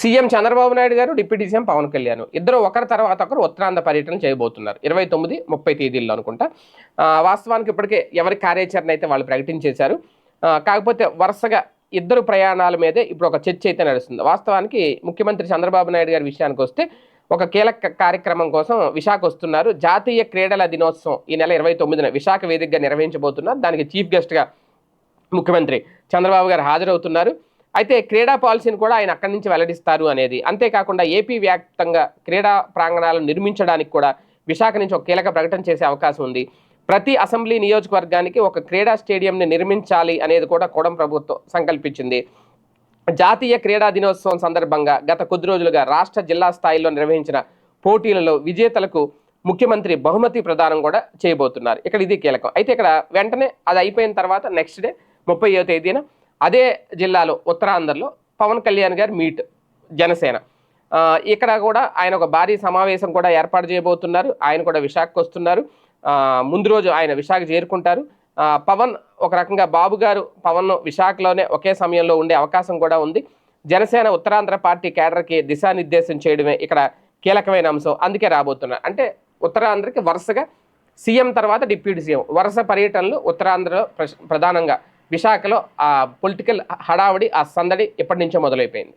CM Chandrababu Naidu గారు deputy CM Pawan Kalyan. ఇద్దరు ఒకరి తర్వాత ఒకరు ఉత్తరాంధ్ర పర్యటన చేయబోతున్నారు. ఇరవై తొమ్మిది ముప్పై తేదీల్లో అనుకుంటా. వాస్తవానికి ఇప్పటికే ఎవరి కార్యాచరణ అయితే వాళ్ళు ప్రకటించేశారు. కాకపోతే వరుసగా ఇద్దరు ప్రయాణాల మీదే ఇప్పుడు ఒక చర్చ అయితే నడుస్తుంది. వాస్తవానికి ముఖ్యమంత్రి చంద్రబాబు నాయుడు గారి విషయానికి వస్తే ఒక కీలక కార్యక్రమం కోసం విశాఖ వస్తున్నారు. జాతీయ క్రీడల దినోత్సవం ఈ నెల ఇరవై తొమ్మిదిన విశాఖ వేదికగా నిర్వహించబోతున్నారు. దానికి చీఫ్ గెస్ట్గా ముఖ్యమంత్రి చంద్రబాబు గారు హాజరవుతున్నారు. అయితే క్రీడా పాలసీని కూడా ఆయన అక్కడి నుంచి వెల్లడిస్తారు అనేది. అంతేకాకుండా ఏపీ వ్యాప్తంగా క్రీడా ప్రాంగణాలను నిర్మించడానికి కూడా విశాఖ నుంచి ఒక కీలక ప్రకటన చేసే అవకాశం ఉంది. ప్రతి అసెంబ్లీ నియోజకవర్గానికి ఒక క్రీడా స్టేడియంని నిర్మించాలి అనేది కూడా కూడం ప్రభుత్వం సంకల్పించింది. జాతీయ క్రీడా దినోత్సవం సందర్భంగా గత కొద్ది రోజులుగా రాష్ట్ర జిల్లా స్థాయిలో నిర్వహించిన పోటీలలో విజేతలకు ముఖ్యమంత్రి బహుమతి ప్రదానం కూడా చేయబోతున్నారు. ఇక్కడ ఇది కీలకం. అయితే ఇక్కడ వెంటనే అది అయిపోయిన తర్వాత నెక్స్ట్ డే ముప్పై తేదీన అదే జిల్లాలో ఉత్తరాంధ్రలో పవన్ కళ్యాణ్ గారు మీట్ జనసేన. ఇక్కడ కూడా ఆయన ఒక భారీ సమావేశం కూడా ఏర్పాటు చేయబోతున్నారు. ఆయన కూడా విశాఖకు వస్తున్నారు. ముందు రోజు ఆయన విశాఖ చేరుకుంటారు. పవన్ ఒక రకంగా బాబు గారు పవన్ విశాఖలోనే ఒకే సమయంలో ఉండే అవకాశం కూడా ఉంది. జనసేన ఉత్తరాంధ్ర పార్టీ కేడర్కి దిశానిర్దేశం చేయడమే ఇక్కడ కీలకమైన అంశం. అందుకే రాబోతున్నారు అంటే ఉత్తరాంధ్రకి వరుసగా సీఎం తర్వాత డిప్యూటీ సీఎం. వరుస పర్యటనలు ఉత్తరాంధ్రలో ప్రధానంగా విశాఖలో ఆ పొలిటికల్ హడావడి ఆ సందడి ఎప్పటి నుంచో మొదలైపోయింది.